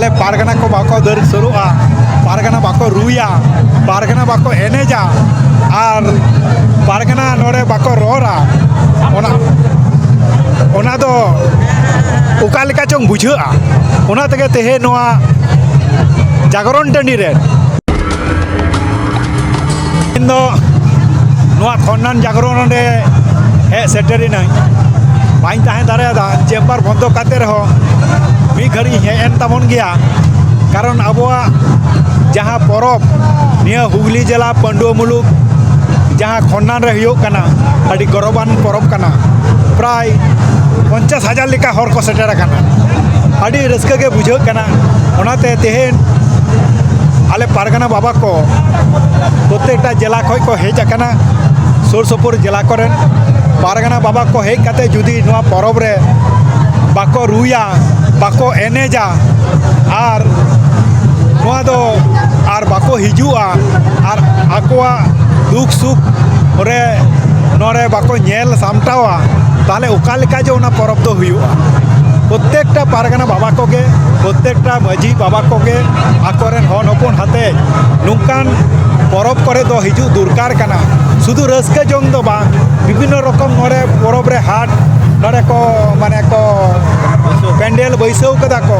ನಾಳೆ ಪಾರ್ಗಣಕ್ಕೂ ಬಾಕೋ ದರ್ ಶುರುವ ಪಾರ್ಗಣ ಬಾಕೋ ರೂಯ ಪಾರ್ಗಣ ಬಾಕೋ ಎನೇಜಾ আর পারগানা নড়ে বাকো ররা। ওনা ওনা তো ওকা লেখা চং বুঝা ওনা থেকে তেহে নোয়া জাগরণ টানি রে। কিন্তু নোয়া খন্নান জাগরণ রে, হে সেটারি নাই। বাই তাহে দাঁড়া চেম্বার বন্ধ কাতে রহ। ᱮᱱ ᱛᱟᱵᱚᱱ ᱜᱮᱭᱟ ᱠᱟᱨᱚᱱ ᱟᱵᱚᱣᱟᱜ ᱡᱟᱦᱟᱸ ᱯᱚᱨᱚᱵᱽ ᱱᱤᱭᱟᱹ ᱦᱩᱜᱽᱞᱤ ᱡᱮᱞᱟ ᱯᱟᱺᱰᱩᱣᱟᱹ ᱢᱩᱞᱩᱠ ᱡᱟᱦᱟᱸ ᱠᱷᱚᱱᱱᱟᱱ ᱨᱮ ᱦᱩᱭᱩᱜ ᱠᱟᱱᱟ ᱟᱹᱰᱤ ᱜᱚᱨᱚᱵᱟᱱ ᱯᱚᱨᱚᱵᱽ ᱠᱟᱱᱟ ᱯᱨᱟᱭ ᱯᱚᱧᱪᱟᱥ ᱦᱟᱡᱟᱨ ᱞᱮᱠᱟ ᱦᱚᱲ ᱠᱚ ᱥᱮᱴᱮᱨ ᱟᱠᱟᱱᱟ ᱟᱹᱰᱤ ᱨᱟᱹᱥᱠᱟᱹ ᱜᱮ ᱵᱩᱡᱷᱟᱹᱜ ᱠᱟᱱᱟ ᱚᱱᱟᱛᱮ ᱛᱮᱦᱮᱧ ᱟᱞᱮ ᱯᱟᱨᱜᱟᱱᱟ ᱵᱟᱵᱟ ᱠᱚ ᱯᱨᱚᱛᱮᱠᱴᱟ ᱡᱮᱞᱟ ᱠᱷᱚᱡ ᱠᱚ ᱦᱮᱡ ᱟᱠᱟᱱᱟ ᱥᱩᱨ ᱥᱩᱯᱩᱨ ᱡᱮᱞᱟ ᱠᱚᱨᱮᱱ পারগানা বাবা কো হেজ কাতে যদি নয়া পরব রে ᱵᱟᱠᱚ ᱨᱩᱭᱟ ᱵᱟᱠᱚ ᱮᱱᱮᱡᱟ ᱟᱨ ᱱᱚᱣᱟ ᱫᱚ ᱟᱨ ᱵᱟᱠᱚ ᱦᱤᱡᱩᱜᱼᱟ ᱟᱨ ᱟᱠᱚᱣᱟᱜ ᱫᱩᱠ ᱥᱩᱠ ᱨᱮ ᱱᱚᱰᱮ ᱵᱟᱠᱚ ᱧᱮᱞ ᱥᱟᱢᱴᱟᱣᱟ ᱛᱟᱦᱚᱞᱮ ᱚᱠᱟ ᱞᱮᱠᱟ ᱡᱮ ᱚᱱᱟ ᱯᱚᱨᱚᱵᱽ ᱫᱚ ᱦᱩᱭᱩᱜᱼᱟ ᱯᱨᱚᱛᱮᱠᱴᱟ ᱯᱟᱨᱜᱟᱱᱟ ᱵᱟᱵᱟ ᱠᱚᱜᱮ ᱯᱨᱚᱛᱮᱠᱴᱟ ᱢᱟᱺᱡᱷᱤ ᱵᱟᱵᱟ ᱠᱚᱜᱮ ᱟᱠᱚᱨᱮᱱ ᱦᱚᱱ ᱦᱚᱯᱚᱱ ᱦᱟᱛᱮ ᱱᱚᱝᱠᱟᱱ ᱯᱚᱨᱚᱵᱽ ᱠᱚᱨᱮ ᱫᱚ ᱦᱤᱡᱩᱜ ᱫᱚᱨᱠᱟᱨ ᱠᱟᱱᱟ ᱥᱩᱫᱷᱩ ᱨᱟᱹᱥᱠᱟᱹ ᱡᱚᱝ ᱫᱚ ᱵᱟᱝ ᱵᱤᱵᱷᱤᱱᱱᱚ ᱨᱚᱠᱚᱢ ᱱᱚᱰᱮ ᱯᱚᱨᱚᱵᱽ ᱨᱮ ᱦᱟᱴ ᱱᱚᱰᱮ ᱠᱚ ᱢᱟᱱᱮ ᱠᱚ ᱯᱮᱱᱰᱮᱞ ᱵᱟᱹᱭᱥᱟᱹᱣ ᱠᱟᱫᱟ ᱠᱚ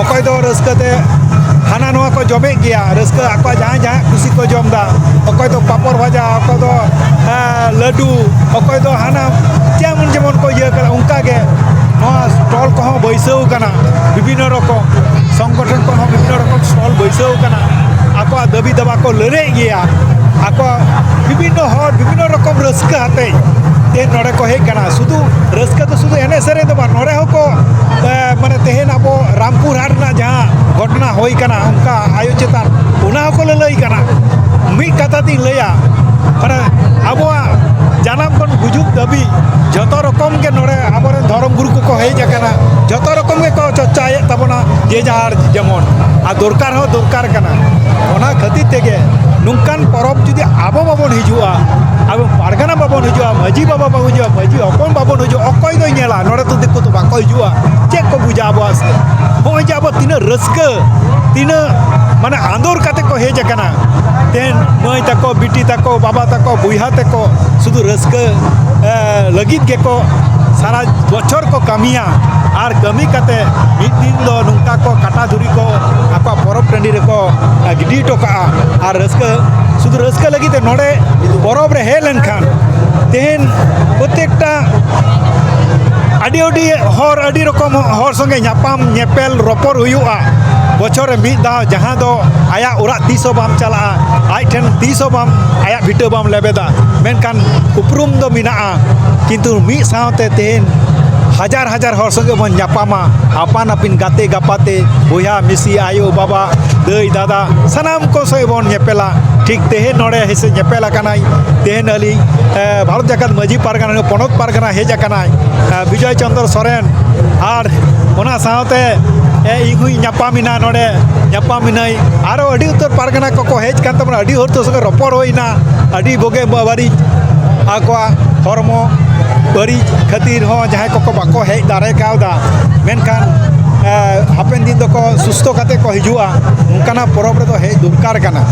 ᱚᱠᱚᱭ ᱫᱚ ᱨᱟᱹᱥᱠᱟᱹᱛᱮ ᱦᱟᱱᱟ ᱱᱚᱣᱟ ᱠᱚ ᱡᱚᱢᱮᱫ ᱜᱮᱭᱟ ᱨᱟᱹᱥᱠᱟᱹ ᱟᱠᱚᱣᱟᱜ ᱡᱟᱦᱟᱸ ᱡᱟᱦᱟᱸ ᱠᱩᱥᱤ ᱠᱚ ᱡᱚᱢᱫᱟ ᱚᱠᱚᱭ ᱫᱚ ᱯᱟᱯᱚᱲ ᱵᱷᱟᱡᱟ ᱚᱠᱚᱭ ᱫᱚ ᱞᱟᱹᱰᱩ ᱚᱠᱚᱭ ᱫᱚ ᱦᱟᱱᱟ ᱡᱮᱢᱚᱱ ᱡᱮᱢᱚᱱ ᱠᱚ ᱤᱭᱟᱹ ᱠᱟᱫᱟ ᱚᱱᱠᱟᱜᱮ ᱱᱚᱣᱟ ᱥᱴᱚᱞ ᱠᱚᱦᱚᱸ ᱵᱟᱹᱭᱥᱟᱹᱣ ᱠᱟᱱᱟ ᱵᱤᱵᱷᱤᱱᱱᱚ ᱨᱚᱠᱚᱢ ᱥᱚᱝᱜᱚᱴᱷᱚᱱ ᱠᱚᱦᱚᱸ ᱵᱤᱵᱷᱤᱱᱱᱚ ᱨᱚᱠᱚᱢ ᱥᱴᱚᱞ ᱵᱟᱹᱭᱥᱟᱹᱣ ᱠᱟᱱᱟ ᱟᱠᱚᱣᱟᱜ ᱫᱟᱹᱵᱤ ᱫᱟᱵᱟ ᱠᱚ ᱞᱟᱹᱞᱟᱹᱭ ᱜᱮᱭᱟ ᱟᱠᱚ ᱵᱤᱵᱷᱤᱱᱱᱚ ᱦᱚᱲ ᱵᱤᱵᱷᱤᱱᱱᱚ ᱨᱚᱠᱚᱢ ᱨᱟᱹᱥᱠᱟᱹ ᱟᱛᱮ ᱛᱮ ᱱᱚᱰᱮ ᱠᱚ ᱦᱮᱡ ᱠᱟᱱᱟ ᱥᱩᱫᱷᱩ ᱨᱟᱹᱥᱠᱟᱹ ᱫᱚ ᱥᱩᱫᱷᱩ ᱮᱱᱮᱡ ᱥᱮᱨᱮᱧ ᱫᱚ ᱵᱟᱝ ᱱᱚᱰᱮ ᱦᱚᱸᱠᱚ ᱢᱟᱱᱮ ᱛᱮᱦᱮᱧ ᱟᱵᱚ ᱨᱟᱢᱯᱩᱨ ᱦᱟᱴ ᱨᱮᱱᱟᱜ ᱡᱟᱦᱟᱸ ᱜᱷᱚᱴᱚᱱᱟ ᱦᱩᱭ ᱠᱟᱱᱟ ᱚᱱᱠᱟ ᱟᱭᱳ ᱪᱮᱛᱟᱱ ᱚᱱᱟ ᱦᱚᱸᱠᱚ ᱞᱟᱹᱞᱟᱹᱭ ᱠᱟᱱᱟ ᱢᱤᱫ ᱠᱟᱛᱷᱟ ᱛᱤᱧ ᱞᱟᱹᱭᱟ ᱢᱟᱱᱮ ᱟᱵᱚᱣᱟᱜ ᱡᱟᱱᱟᱢ ᱠᱷᱚᱱ ᱜᱩᱡᱩᱜ ᱫᱷᱟᱹᱵᱤᱡ ᱡᱚᱛᱚ ᱨᱚᱠᱚᱢ ᱜᱮ ᱱᱚᱰᱮ ᱟᱵᱚᱨᱮᱱ ᱫᱷᱚᱨᱚᱢ ᱜᱩᱨᱩ ᱠᱚᱠᱚ ᱦᱮᱡ ᱟᱠᱟᱱᱟ ᱡᱚᱛᱚ ᱨᱚᱠᱚᱢ ᱜᱮᱠᱚ ᱪᱚᱨᱪᱟᱭᱮᱫ ᱛᱟᱵᱚᱱᱟ ᱡᱮ ᱡᱟᱦᱟᱨ ᱡᱮᱢᱚᱱ ᱟᱨ ᱫᱚᱨᱠᱟᱨ ᱦᱚᱸ ᱫᱚᱨᱠᱟᱨ ᱠᱟᱱᱟ ᱚᱱᱟ ᱠᱷᱟᱹᱛᱤᱨ ᱱᱚᱝᱠᱟᱱ ᱯᱚᱨᱚᱵᱽ ᱡᱩᱫᱤ ᱟᱵᱚ ᱵᱟᱵᱚᱱ ᱦᱤᱡᱩᱜᱼᱟ ᱟᱵᱚ ᱯᱟᱨᱜᱟᱱᱟ ᱵᱟᱵᱚᱱ ᱦᱤᱡᱩᱜᱼᱟ ᱢᱟᱹᱡᱷᱤ ᱵᱟᱵᱟ ᱵᱟᱵᱚᱱ ᱦᱤᱡᱩᱜᱼᱟ ᱢᱟᱹᱡᱷᱤ ᱦᱚᱯᱚᱱ ᱵᱟᱵᱚᱱ ᱦᱤᱡᱩᱜᱼᱟ ᱚᱠᱚᱭ ᱫᱚᱭ ᱧᱮᱞᱟ ᱱᱚᱰᱮ ᱛᱚ ᱫᱤᱠᱩ ᱫᱚ ᱵᱟᱠᱚ ᱦᱤᱡᱩᱜᱼᱟ ᱪᱮᱫ ᱠᱚ ᱵᱩᱡᱟ ᱟᱵᱚᱣᱟᱜ ᱥᱮ ᱱᱚᱜᱼᱚᱭ ᱡᱮ ᱟᱵᱚ ᱛᱤᱱᱟᱹᱜ ᱨᱟᱹᱥᱠᱟᱹ ᱛᱤᱱᱟᱹᱜ ᱢᱟᱱᱮ ᱟᱸᱫᱳᱲ ᱠᱟᱛᱮ ᱠᱚ ᱦᱮᱡ ᱟᱠᱟᱱᱟ ᱛᱮᱦᱮᱧ ᱢᱟᱹᱭ ᱛᱟᱠᱚ ᱵᱤᱴᱤ ᱛᱟᱠᱚ ᱵᱟᱵᱟ ᱛᱟᱠᱚ ᱵᱚᱭᱦᱟ ᱛᱟᱠᱚ শুধু ᱨᱟᱹᱥᱠᱟᱹ ᱞᱟᱹᱜᱤᱫ ᱜᱮᱠᱚ ᱥᱟᱨᱟ ᱵᱚᱪᱷᱚᱨ ᱠᱚ ᱠᱟᱹᱢᱤᱭᱟ ᱟᱨ ᱠᱟᱹᱢᱤ ᱠᱟᱛᱮ ᱢᱤᱫ ᱫᱤᱱ ᱫᱚ ᱱᱚᱝᱠᱟ ᱠᱚ ᱠᱟᱴᱟ ᱫᱷᱩᱨᱤ ᱠᱚ ᱟᱠᱚᱣᱟᱜ ᱯᱚᱨᱚᱵᱽ ᱴᱟᱺᱰᱤ ᱨᱮᱠᱚ ᱜᱤᱰᱤ ᱦᱚᱴᱚ ᱠᱟᱜᱼᱟ ᱟᱨ ᱨᱟᱹᱥᱠᱟᱹ ᱥᱩᱫᱷᱩ ᱨᱟᱹᱥᱠᱟᱹ ᱞᱟᱹᱜᱤᱫ ᱛᱮ ᱱᱚᱰᱮ ᱯᱚᱨᱚᱵᱽ ᱨᱮ ᱦᱮᱡ ᱞᱮᱱᱠᱷᱟᱱ ᱛᱮᱦᱮᱧ ᱯᱨᱚᱛᱮᱠᱴᱟ ᱟᱹᱰᱤ ᱟᱹᱰᱤ ᱦᱚᱲ ᱟᱹᱰᱤ ᱨᱚᱠᱚᱢ ᱦᱚᱲ ᱥᱚᱸᱜᱮ ᱧᱟᱯᱟᱢ ᱧᱮᱯᱮᱞ ᱨᱚᱯᱚᱲ ᱦᱩᱭᱩᱜᱼᱟ ᱵᱚᱪᱷᱚᱨ ᱨᱮ ᱢᱤᱫ ᱫᱷᱟᱣ ᱡᱟᱦᱟᱸ ᱫᱚ ᱟᱭᱟᱜ ᱚᱲᱟᱜ ᱛᱤᱥ ᱦᱚᱸ ᱵᱟᱢ ᱪᱟᱞᱟᱜᱼᱟ ᱟᱡ ᱴᱷᱮᱱ ᱛᱤᱥ ᱦᱚᱸ ᱵᱟᱢ ᱟᱭᱟᱜ ᱵᱷᱤᱴᱟᱹ ᱵᱟᱢ ᱞᱮᱵᱮᱫᱟ ᱢᱮᱱᱠᱷᱟᱱ ᱩᱯᱨᱩᱢ ᱫᱚ ᱢᱮᱱᱟᱜᱼᱟ ᱠᱤᱱᱛᱩ ᱢᱤᱫ ᱥᱟᱶᱛᱮ ᱛᱮᱦᱮᱧ হাজার হাজার হর সঙ্গে বন জাপামা আপান আপিন গাতে গাপাতে বইয়া মিশি আয়ো বাবা দই দাদা সানাম কো সঙ্গে বন নেপেলা ঠিক তেহে নড়ে হেসে নেপেলা কানাই তেহেন আলি ভারত জাকাত মাঝি পারগানা পনত পারগানা হেজা কানাই বিজয় চন্দ্র সরেন আর ওনা সাথে ᱤᱧᱦᱚᱸ ᱧᱟᱯᱟᱢᱮᱱᱟ ᱱᱚᱰᱮ ᱧᱟᱯᱟᱢᱤᱱᱟᱹᱧ ᱟᱨᱚ ᱟᱹᱰᱤ ᱩᱛᱟᱹᱨ ᱯᱟᱨᱜᱟᱱᱟ ᱠᱚᱠᱚ ᱦᱮᱡ ᱠᱟᱱ ᱛᱟᱵᱚᱱᱟ ᱟᱹᱰᱤ ᱦᱚᱲ ᱛᱚ ᱥᱚᱸᱜᱮ ᱨᱚᱯᱚᱲ ᱦᱩᱭᱱᱟ ᱟᱹᱰᱤ ᱵᱳᱜᱮ ᱵᱟᱹᱲᱤᱡ ᱟᱠᱚᱣᱟᱜ ᱦᱚᱲᱢᱚ ᱵᱟᱹᱲᱤᱡ ᱠᱷᱟᱹᱛᱤᱨ ᱦᱚᱸ ᱡᱟᱦᱟᱸᱭ ᱠᱚᱠᱚ ᱵᱟᱠᱚ ᱦᱮᱡ ᱫᱟᱲᱮ ᱠᱟᱣᱫᱟ ᱢᱮᱱᱠᱷᱟᱱ ᱦᱟᱯᱮᱱ ᱫᱤᱱ ᱫᱚᱠᱚ ᱥᱩᱥᱛᱷᱚ ᱠᱟᱛᱮ ᱠᱚ ᱦᱤᱡᱩᱜᱼᱟ ᱚᱱᱠᱟᱱᱟᱜ ᱯᱚᱨᱚᱵᱽ ᱨᱮᱫᱚ ᱦᱮᱡ ᱫᱚᱨᱠᱟᱨ ᱠᱟᱱᱟ